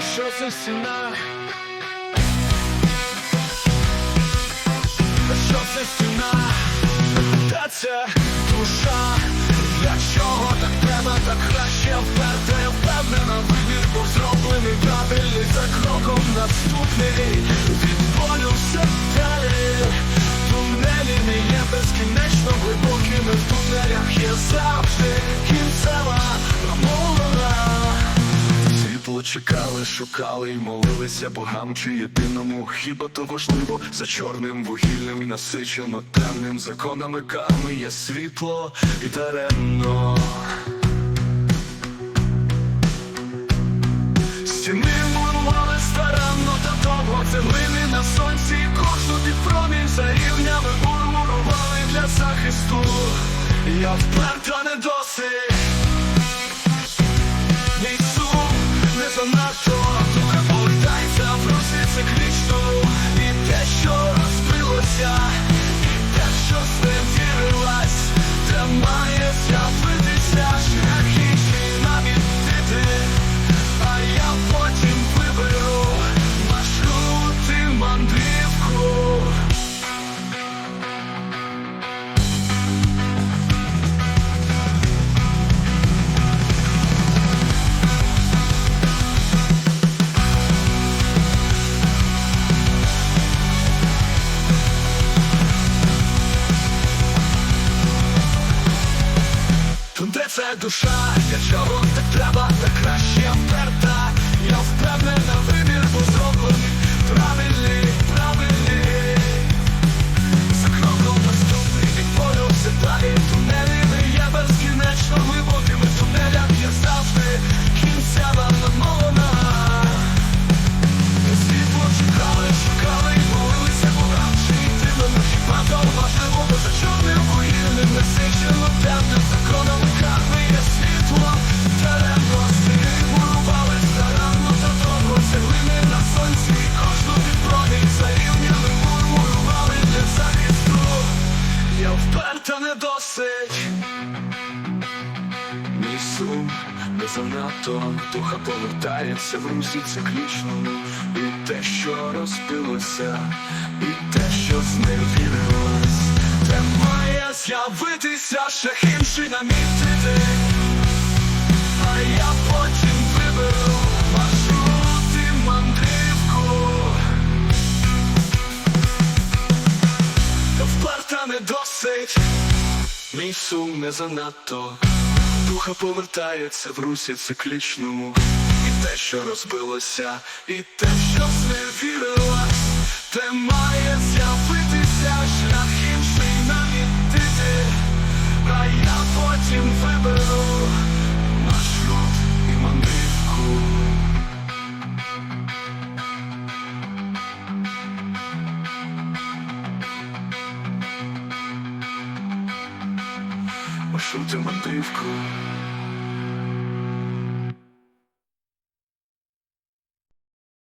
що це стіна? Що це стіна? Та це душа. Для чого так треба, так краще вперте. Впевнена вибір був зроблений. Правильний За кроком наступний чекали, шукали і молилися богам чи єдиному. Хіба то важливо? За чорним вугіллям насичено темним. Законами карми є світло і даремно. Стіни мурували старанно та довго Цеглини на сонці. І кожну під промінь за рівнями мурмурували для захисту. Я вперто не досить це душа, для чого так треба, так краще вперта Мій не занадто Духа повертається в циклічному І те, що розбилося, і те, що зневірилось Де має з'явитися шах інший намітити А я потім виберу маршрут і мандрівку. Та вперта не досить. Мій сум не занадто Духа повертається в русі циклічному І те, що розбилося, і те, що зневірилось Те має з'явитися І мандрівку